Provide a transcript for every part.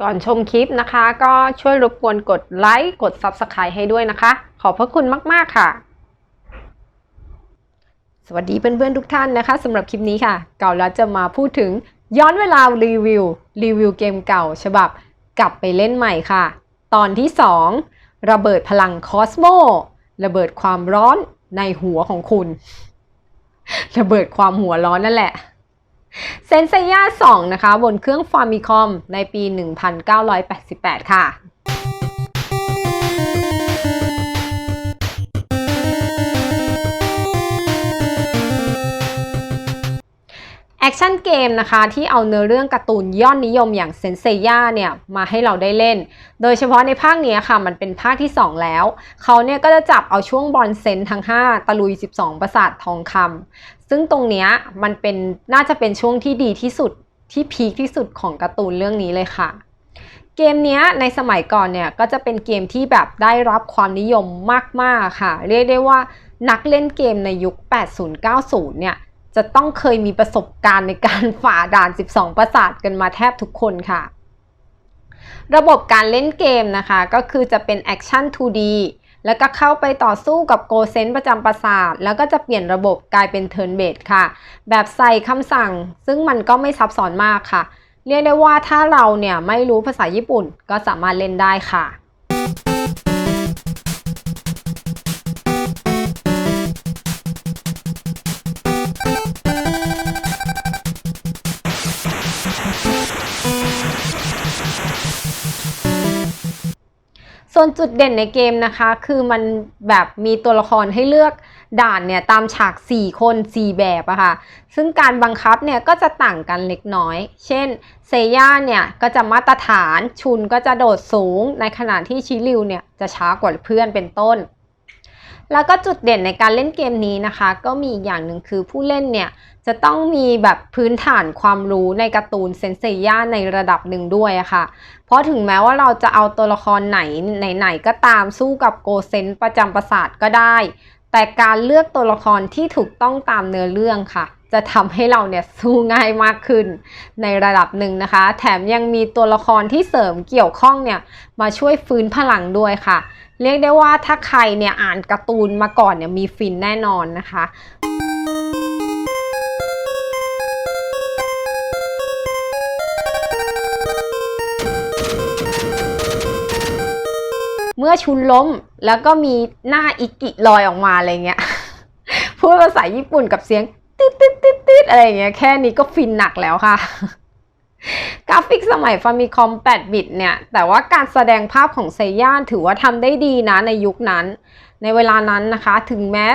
ก่อนชมคลิปนะคะ ก็ช่วยรบกวนกดไลค์กด Subscribe ให้ด้วยนะคะ ขอบพระคุณมาก ๆ ค่ะ สวัสดีเพื่อนๆทุกท่านนะคะสำหรับคลิปนี้ค่ะ เก่าแล้วจะมาพูดถึงย้อนเวลารีวิว รีวิวเกมเก่า ฉบับกลับไปเล่นใหม่ค่ะ ตอนที่ 2 ระเบิดพลังคอสโมระเบิดความร้อนในหัวของคุณ ระเบิดความหัวร้อนนั่นแหละ เซนเซย่า2นะคะ บนเครื่องฟาร์มิคอมในปี 1988 ค่ะ คชั่นเกมนะคะที่เอาเนื้อเรื่องการ์ตูนยอดนิยมอย่างเซนเซย่าเนี่ยมาให้เราได้เล่น โดยเฉพาะในภาคนี้ค่ะมันเป็นภาคที่ 2 แล้ว เขาเนี่ยก็จะจับเอาช่วงบอลเซนทั้ง 5 ตะลุย 12 ประสาททองคำซึ่งตรงเนี้ยมันเป็นน่าจะเป็นช่วงที่ดีที่สุดที่พีคที่สุดของการ์ตูนเรื่องนี้เลยค่ะ เกมเนี้ยในสมัยก่อนเนี่ยก็จะเป็นเกมที่แบบได้รับความนิยมมากๆค่ะ เรียกได้ว่านักเล่นเกมในยุค 80-90 เนี่ย จะต้องเคยมีประสบการณ์ในการฝ่าด่าน 12 ประสาทกันมาแทบทุกคนค่ะ ระบบการเล่นเกมนะคะก็คือจะเป็นแอคชั่น 2D แล้วก็เข้าไปต่อสู้กับโกเซนประจำประสาท แล้วก็จะเปลี่ยนระบบกลายเป็นเทิร์นเบดค่ะ แบบใส่คำสั่ง ซึ่งมันก็ไม่ซับซ้อนมากค่ะ เรียกได้ว่าถ้าเราเนี่ยไม่รู้ภาษาญี่ปุ่นก็สามารถเล่นได้ค่ะ ส่วนจุดเด่นในเกมนะคะ คือมันแบบมีตัวละครให้เลือกด่านเนี่ยตามฉาก 4 คน 4 แบบอะค่ะ ซึ่งการบังคับเนี่ยก็จะต่างกันเล็กน้อย เช่นเซย่าเนี่ยก็จะมาตรฐาน ชุนก็จะโดดสูง ในขณะที่ชิริวเนี่ยจะช้ากว่าเพื่อนเป็นต้น แล้วก็จุดเด่นในการเล่นเกมนี้นะคะ ก็มีอีกอย่างหนึ่งคือผู้เล่นเนี่ยจะต้องมีแบบพื้นฐานความรู้ในการ์ตูนเซนเซย่าในระดับหนึ่งด้วยค่ะ เพราะถึงแม้ว่าเราจะเอาตัวละครไหนไหนๆก็ตามสู้กับโกเซนประจำประสาทก็ได้ แต่การเลือกตัวละครที่ถูกต้องตามเนื้อเรื่องค่ะ จะทำให้เราเนี่ยสู้ง่ายมากขึ้นในระดับหนึ่งนะคะ แถมยังมีตัวละครที่เสริมเกี่ยวข้องเนี่ยมาช่วยฟื้นพลังด้วยค่ะ เรียกได้ว่าถ้าใครเนี่ยอ่านการ์ตูนมาก่อนเนี่ยมีฟินแน่นอนนะคะเมื่อชุนล้มแล้วก็มีหน้าอิกิลอยออกมาอะไรเงี้ย พูดภาษาญี่ปุ่นกับเสียง ติดติดติดติดอะไรเงี้ยแค่นี้ก็ฟินหนักแล้วค่ะ กราฟิกสมัยฟามิคอม8บิตเนี่ย แต่ว่าการแสดงภาพของเซย่าถือว่าทำได้ดีนะในยุคนั้น ในเวลานั้นนะคะ ถึงแม้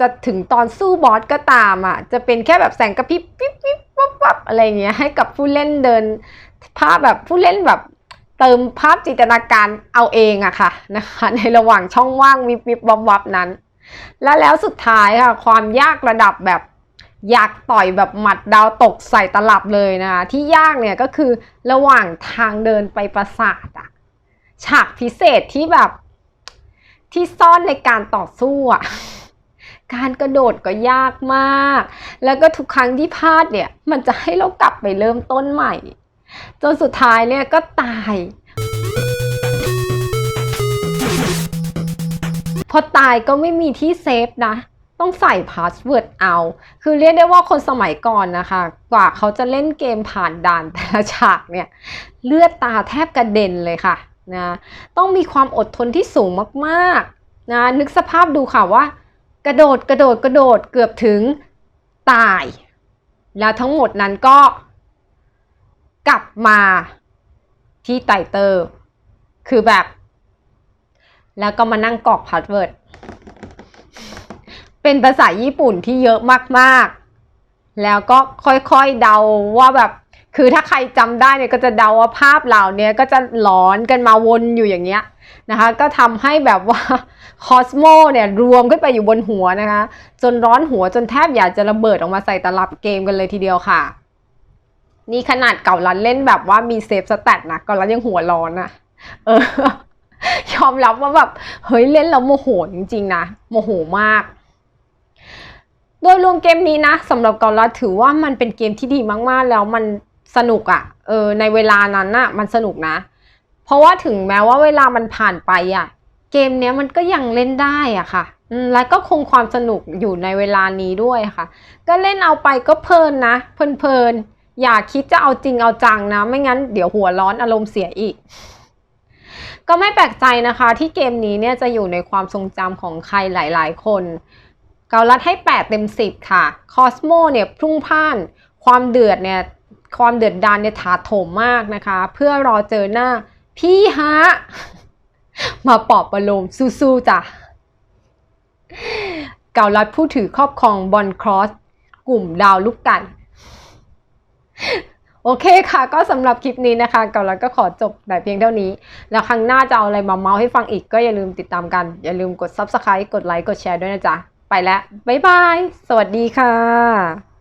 จะถึงตอนสู้บอสก็ตามอะ จะเป็นแค่แบบแสงกระพริบปิ๊บปิ๊บวับวับอะไรเงี้ยให้กับผู้เล่นเดิน ภาพแบบผู้เล่นแบบเติมภาพจินตนาการเอาเองอะค่ะนะคะ ในระหว่างช่องว่างวิบวิบวับวับนั้น และแล้วสุดท้ายค่ะ ความยากระดับแบบ อยากต่อยแบบหมัดดาวตกใส่ตลับเลยนะคะที่ยากเนี่ยก็คือระหว่างทางเดินไปปราสาทอะฉากพิเศษที่แบบที่ซ่อนในการต่อสู้อะการกระโดดก็ยากมาก แล้วก็ทุกครั้งที่พลาดเนี่ย มันจะให้เรากลับไปเริ่มต้นใหม่ จนสุดท้ายเนี่ยก็ตาย พอตายก็ไม่มีที่เซฟนะ ต้องใส่พาสเวิร์ดเอา คือเรียกได้ว่าคนสมัยก่อนนะคะ กว่าเขาจะเล่นเกมผ่านด่านแต่ละฉากเนี่ยเลือดตาแทบกระเด็นเลยค่ะนะต้องมีความอดทนที่สูงมากๆนะนึกสภาพดูค่ะว่า กระโดดกระโดดกระโดดเกือบถึงตาย แล้วทั้งหมดนั้นก็กลับมาที่ไตเตอร์คือแบบ แล้วก็มานั่งกรอกพาสเวิร์ด เป็นภาษาญี่ปุ่นที่เยอะมากๆ แล้วก็ค่อยๆเดาว่าแบบ คือถ้าใครจำได้เนี่ยก็จะเดาว่าภาพเหล่านี้ก็จะหลอนกันมาวนอยู่อย่างเงี้ยนะคะก็ทำให้แบบว่าคอสโมเนี่ยรวมขึ้นไปอยู่บนหัวนะคะ จนร้อนหัวจนแทบอยากจะระเบิดออกมาใส่ตลับเกมกันเลยทีเดียวค่ะ นี่ขนาดเก่ารันเล่นแบบว่ามีเซฟสแตทนะเก่ารันยังหัวร้อนอะเออยอมรับว่าแบบเฮ้ยเล่นแล้วโมโหจริงๆนะโมโหมาก โดยรวมเกมนี้นะสำหรับเกาลัดถือว่ามันเป็นเกมที่ดีมากๆ แล้วมันสนุกอะเออในเวลานั้นน่ะมันสนุกนะ เพราะว่าถึงแม้ว่าเวลามันผ่านไปอะเกมเนี้ยมันก็ยังเล่นได้อะค่ะแล้วก็คงความสนุกอยู่ในเวลานี้ด้วยค่ะ ก็เล่นเอาไปก็เพลินนะ เพลินๆอย่าคิดจะเอาจริงเอาจังนะ ไม่งั้นเดี๋ยวหัวร้อนอารมณ์เสียอีก ก็ไม่แปลกใจนะคะ ที่เกมนี้เนี่ยจะอยู่ในความทรงจำของใครหลาย ๆ คน เกาลัดให้ 8 เต็ม 10 ค่ะ คอสโมเนี่ยพรุ่งพ่าน ความเดือดเนี่ย ความเดือดดานเนี่ยถาโถมมากนะคะ เพื่อรอเจอหน้า พี่ฮะ มาปอบประโลมสู้ๆจ้ะ เกาลัดผู้ถือครอบครองบอลครอส กลุ่มดาวลูกไก่โอเคค่ะ ก็สำหรับคลิปนี้นะคะเกาลัดก็ขอจบแต่เพียงเท่านี้ แล้วครั้งหน้าจะเอาอะไรมาเมาส์ให้ฟังอีกก็อย่าลืมติดตามกัน อย่าลืมกด Subscribe กดไลค์กดแชร์ด้วยนะจ๊ะ ไปแล้วบ๊ายบาย สวัสดีค่ะ